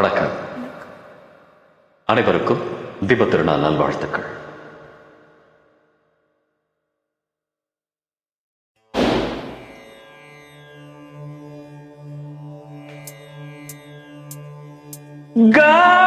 வணக்கம் அனைவருக்கும் தீப திருநாள் நல்வாழ்த்துக்கள் Gamane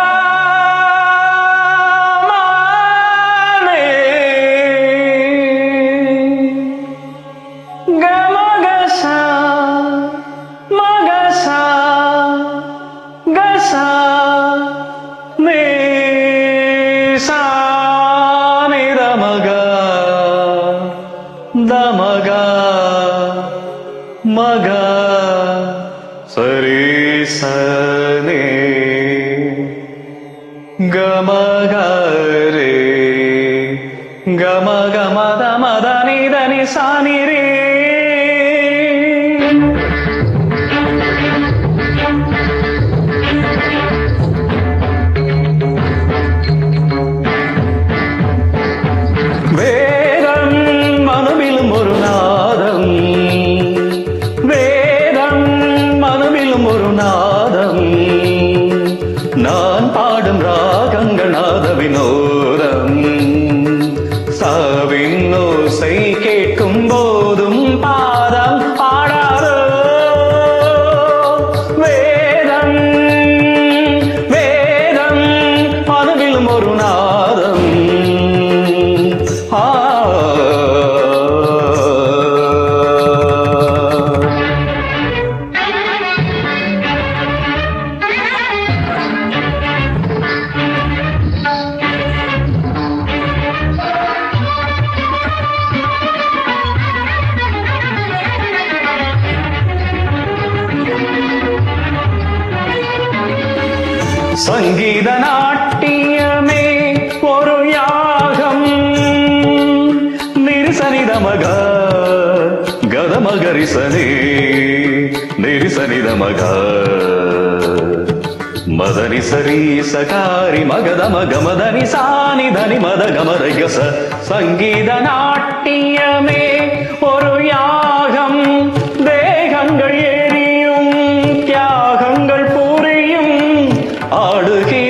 സരീസനേ ഗമഗരേ ഗമ ഗമ ദമ ധനി ധനി സാനിരേ சங்கீத நாட்டியமே ஒரு யாகம். நிரிசனிதமக கதமகரிசனே நிரிசனிதமக. மதனி சரி சகாரி மகத மக மதனி சாணி தனி மத கமரகச சங்கீத நாட்டியமே ஒரு ஆடுகிறேன்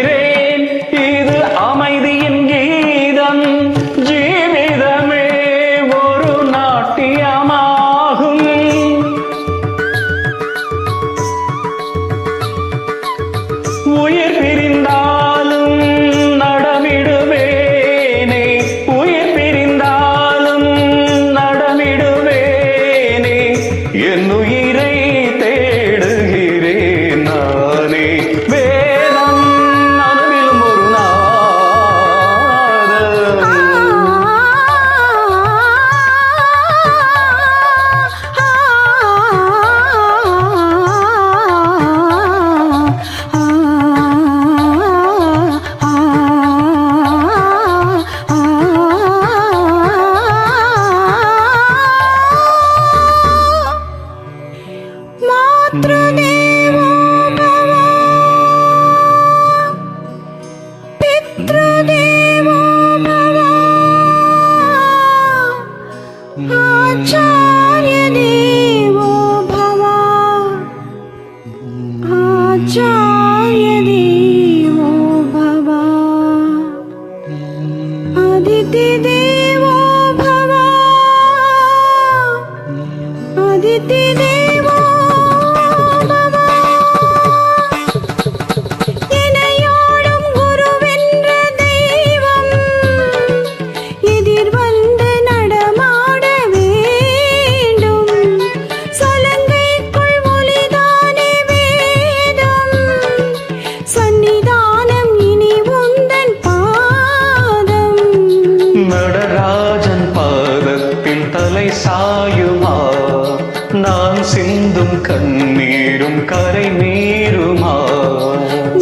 கண்ணீரும் கரை மீறுமா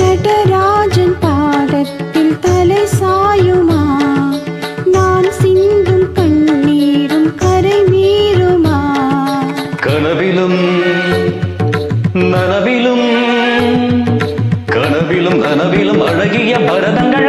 நடராஜன் பாதத்தில் தலை சாயுமா? நான் சிந்தும் கண்ணீரும் கரை மீறுமா கனவிலும் நனவிலும் கனவிலும் நனவிலும் அழகிய பரதங்கள்